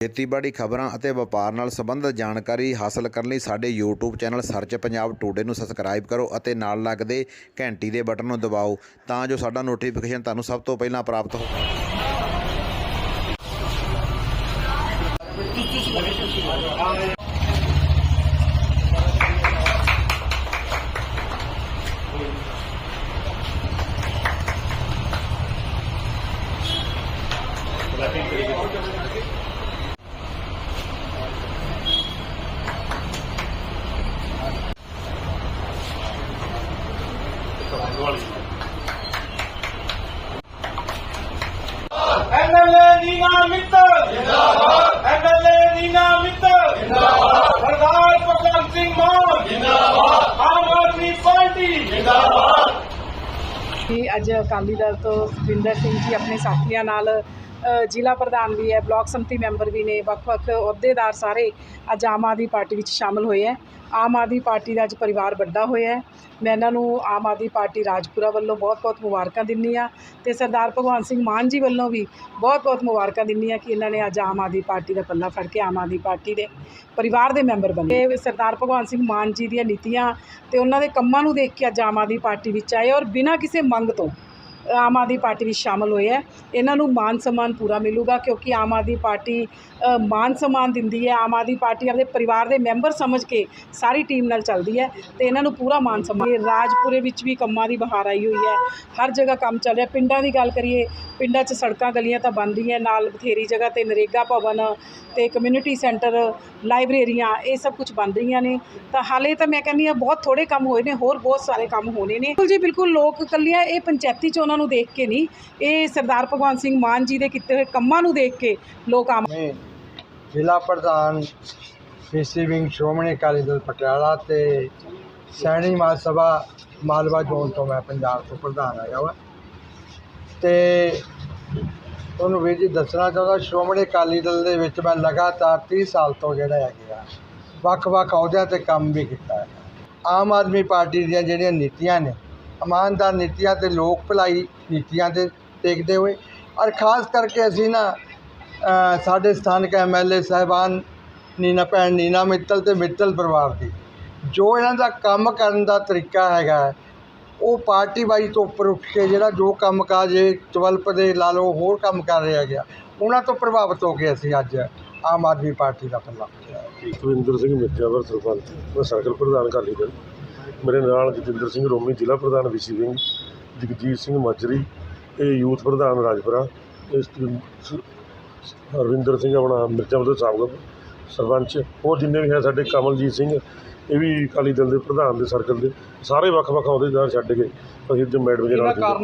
ਖੇਤੀਬਾੜੀ ਖਬਰਾਂ ਅਤੇ ਵਪਾਰ ਨਾਲ ਸੰਬੰਧਿਤ ਜਾਣਕਾਰੀ ਹਾਸਲ ਕਰਨ ਲਈ ਸਾਡੇ YouTube channel search Punjab today ਨੂੰ ਸਬਸਕ੍ਰਾਈਬ ਕਰੋ ਅਤੇ ਨਾਲ ਲੱਗਦੇ ਘੰਟੀ ਦੇ ਬਟਨ ਨੂੰ ਦਬਾਓ ਤਾਂ ਜੋ ਸਾਡਾ ਨੋਟੀਫਿਕੇਸ਼ਨ ਤੁਹਾਨੂੰ ਸਭ ਤੋਂ ਪਹਿਲਾਂ ਪ੍ਰਾਪਤ ਹੋ ਐਮਐਲਏ ਨੀਨਾ ਮਿੱਤਲ ਜਿੰਦਾਬਾਦ ਐਮਐਲਏ ਨੀਨਾ ਮਿੱਤਲ ਜਿੰਦਾਬਾਦ ਸਰਦਾਰ ਭਗਵੰਤ ਸਿੰਘ ਮਾਨ। ਜਿੰਦਾਬਾਦ ਆਮ ਆਦਮੀ ਪਾਰਟੀ। ਜਿੰਦਾਬਾਦ। ਕਿ ਅੱਜ ਅਕਾਲੀ ਦਲ ਤੋਂ ਸੁਖਵਿੰਦਰ ਸਿੰਘ ਜੀ ਆਪਣੇ ਸਾਥੀਆਂ ਨਾਲ ਜ਼ਿਲ੍ਹਾ ਪ੍ਰਧਾਨ ਵੀ ਹੈ, ਬਲਾਕ ਸੰਮਤੀ ਮੈਂਬਰ ਵੀ ਨੇ, ਵੱਖ-ਵੱਖ ਅਹੁਦੇਦਾਰ ਸਾਰੇ ਅੱਜ ਆਮ ਆਦਮੀ ਪਾਰਟੀ ਵਿੱਚ ਸ਼ਾਮਲ ਹੋਏ ਹੈ। ਆਮ ਆਦਮੀ ਪਾਰਟੀ ਦਾ ਅੱਜ ਪਰਿਵਾਰ ਵੱਡਾ ਹੋਇਆ ਹੈ। ਮੈਂ ਇਹਨਾਂ ਨੂੰ ਆਮ ਆਦਮੀ ਪਾਰਟੀ ਰਾਜਪੁਰਾ ਵੱਲੋਂ ਬਹੁਤ-ਬਹੁਤ ਮੁਬਾਰਕਾਂ ਦਿੰਦੀ ਆ ਤੇ ਸਰਦਾਰ ਭਗਵੰਤ ਸਿੰਘ ਮਾਨ ਜੀ ਵੱਲੋਂ ਵੀ ਬਹੁਤ-ਬਹੁਤ ਮੁਬਾਰਕਾਂ ਦਿੰਦੀ ਆ ਕਿ ਇਹਨਾਂ ਨੇ ਅੱਜ ਆਮ ਆਦਮੀ ਪਾਰਟੀ ਦਾ ਪੱਲਾ ਫੜ ਕੇ ਆਮ ਆਦਮੀ ਪਾਰਟੀ ਦੇ ਪਰਿਵਾਰ ਦੇ ਮੈਂਬਰ ਬਣੇ। ਇਹ ਸਰਦਾਰ ਭਗਵੰਤ ਸਿੰਘ ਮਾਨ ਜੀ ਦੀਆਂ ਨੀਤੀਆਂ ਤੇ ਉਹਨਾਂ ਦੇ ਕੰਮਾਂ ਨੂੰ ਦੇਖ ਕੇ ਅੱਜ ਆਮ ਆਦਮੀ ਪਾਰਟੀ ਵਿੱਚ ਆਏ ਔਰ ਬਿਨਾਂ ਕਿਸੇ ਮੰਗ ਤੋਂ ਆਮ ਆਦਮੀ ਪਾਰਟੀ ਵਿੱਚ ਸ਼ਾਮਲ ਹੋਏ ਹੈ। ਇਹਨਾਂ ਨੂੰ ਮਾਨ ਸਨਮਾਨ ਪੂਰਾ ਮਿਲੂਗਾ ਕਿਉਂਕਿ ਆਮ ਆਦਮੀ ਪਾਰਟੀ ਮਾਨ ਸਨਮਾਨ ਦਿੰਦੀ ਹੈ। ਆਮ ਆਦਮੀ ਪਾਰਟੀ ਆਪਣੇ ਪਰਿਵਾਰ ਦੇ ਮੈਂਬਰ ਸਮਝ ਕੇ ਸਾਰੀ ਟੀਮ ਨਾਲ ਚੱਲਦੀ ਹੈ ਤੇ ਇਹਨਾਂ ਨੂੰ ਪੂਰਾ ਮਾਨ ਸਨਮਾਨ ਰਾਜਪੁਰੇ ਵਿੱਚ ਵੀ ਕੰਮਾਂ ਦੀ ਬਹਾਰ ਆਈ ਹੋਈ ਹੈ। ਹਰ ਜਗ੍ਹਾ ਕੰਮ ਚੱਲ ਰਿਹਾ। ਪਿੰਡਾਂ ਦੀ ਗੱਲ ਕਰੀਏ, ਪਿੰਡਾਂ 'ਚ ਸੜਕਾਂ ਗਲੀਆਂ ਤਾਂ ਬਣ ਰਹੀਆਂ ਨਾਲ ਬਥੇਰੀ ਜਗ੍ਹਾ ਤੇ ਨਰੇਗਾ ਭਵਨ ਤੇ ਕਮਿਊਨਿਟੀ ਸੈਂਟਰ ਲਾਇਬ੍ਰੇਰੀਆਂ ਇਹ ਸਭ ਕੁਝ ਬਣ ਰਹੀਆਂ ਨੇ। ਤਾਂ ਹਾਲੇ ਤਾਂ ਮੈਂ ਕਹਿੰਦੀ ਆ ਬਹੁਤ ਥੋੜੇ ਕੰਮ ਹੋਏ ਨੇ, ਹੋਰ ਬਹੁਤ ਸਾਰੇ ਕੰਮ ਹੋਣੇ ਨੇ। ਬਿਲਕੁਲ ਜੀ, ਬਿਲਕੁਲ ਲੋਕ ਇਕੱਲੀਆਂ ਇਹ ਪੰਚਾਇਤੀ ਚੋਣਾਂ ਨੂੰ ਦੇਖ ਕੇ ਨਹੀਂ, ਇਹ ਸਰਦਾਰ ਭਗਵੰਤ ਸਿੰਘ ਮਾਨ ਜੀ ਦੇ ਕੀਤੇ ਹੋਏ ਕੰਮਾਂ ਨੂੰ ਦੇਖ ਕੇ ਲੋਕ ਆਮ ਮੈਂ ਜ਼ਿਲ੍ਹਾ ਪ੍ਰਧਾਨ ਸੀਸੀ ਵਿੰਗ ਸ਼੍ਰੋਮਣੀ ਅਕਾਲੀ ਦਲ ਪਟਿਆਲਾ ਤੇ ਸੈਣੀ ਮਾਲ ਸਭਾ ਮਾਲਵਾ ਜ਼ੋਨ ਤੋਂ ਮੈਂ ਪੰਜਾਬ ਤੋਂ ਪ੍ਰਧਾਨ ਆਇਆ ਵਾ। ਤੇ ਤੁਹਾਨੂੰ ਵੀਰ ਜੀ ਦੱਸਣਾ ਚਾਹੁੰਦਾ, ਸ਼੍ਰੋਮਣੀ ਅਕਾਲੀ ਦਲ ਦੇ ਵਿੱਚ ਮੈਂ ਲਗਾਤਾਰ 30 ਸਾਲ ਤੋਂ ਜਿਹੜਾ ਹੈਗਾ ਵੱਖ-ਵੱਖ ਅਹੁਦਿਆਂ ਤੇ ਕੰਮ ਵੀ ਕੀਤਾ ਹੈ। ਆਮ ਆਦਮੀ ਪਾਰਟੀ ਦੀਆਂ ਜਿਹੜੀਆਂ ਨੀਤੀਆਂ ਨੇ ਇਮਾਨਦਾਰ ਨੀਤੀਆਂ ਤੇ ਲੋਕ ਭਲਾਈ ਨੀਤੀਆਂ ਤੇ ਟੇਕਦੇ ਹੋਏ। ਔਰ ਖਾਸ ਕਰਕੇ ਅਸੀਂ ਨਾ ਸਾਡੇ ਸਥਾਨਕ ਐਮਐਲਏ ਸਾਹਿਬਾਨ ਨੀਨਾ ਭੈਣ ਨੀਨਾ ਮਿੱਤਲ ਤੇ ਮਿੱਤਲ ਪਰਿਵਾਰ ਦੀ, ਜੋ ਇਹਨਾਂ ਦਾ ਕੰਮ ਕਰਨ ਦਾ ਤਰੀਕਾ ਹੈਗਾ ਉਹ ਪਾਰਟੀ ਵਾਈਜ਼ ਤੋਂ ਉੱਪਰ ਉੱਠ ਕੇ ਜਿਹੜਾ ਜੋ ਕੰਮ ਕਾਜ ਇਹ ਡਿਵੈਲਪ ਦੇ ਲਾ ਲਓ, ਹੋਰ ਕੰਮ ਕਰ ਰਿਹਾ ਗਿਆ ਉਹਨਾਂ ਤੋਂ ਪ੍ਰਭਾਵਿਤ ਹੋ ਕੇ ਅਸੀਂ ਅੱਜ ਆਮ ਆਦਮੀ ਪਾਰਟੀ ਦਾ ਪੱਲਾ ਫੜਿਆ ਸਿੰਘ ਮਿੱਤਿਆਵਰ ਸਰਪੰਚ, ਮੈਂ ਸਰਕਲ ਪ੍ਰਧਾਨ ਅਕਾਲੀ ਦਲ। ਮੇਰੇ ਨਾਲ ਜਤਿੰਦਰ ਸਿੰਘ ਰੋਮੀ ਜ਼ਿਲ੍ਹਾ ਪ੍ਰਧਾਨ ਵਿਸੀ ਵਿੰਗ ਜਗਜੀਤ ਸਿੰਘ ਮਾਜਰੀ ਇਹ ਯੂਥ ਪ੍ਰਧਾਨ ਰਾਜਪੁਰਾ ਇਸ ਹਰਵਿੰਦਰ ਸਿੰਘ ਆਪਣਾ ਮਿਰਜ਼ਾਪੁਰ ਦੇ ਸਾਬਕਾ ਸਰਪੰਚ ਹੋਰ ਜਿੰਨੇ ਵੀ ਹੈ ਸਾਡੇ ਕਮਲਜੀਤ ਸਿੰਘ ਇਹ ਵੀ ਅਕਾਲੀ ਦਲ ਦੇ ਪ੍ਰਧਾਨ ਦੇ ਸਰਕਲ ਦੇ ਸਾਰੇ ਵੱਖ-ਵੱਖ ਅਹੁਦੇਦਾਰ ਛੱਡ ਕੇ ਅਸੀਂ ਅੱਜ ਮੈਡਮ ਜੀ ਨਾਲ ਜਿੰਦਾਬਾਦ।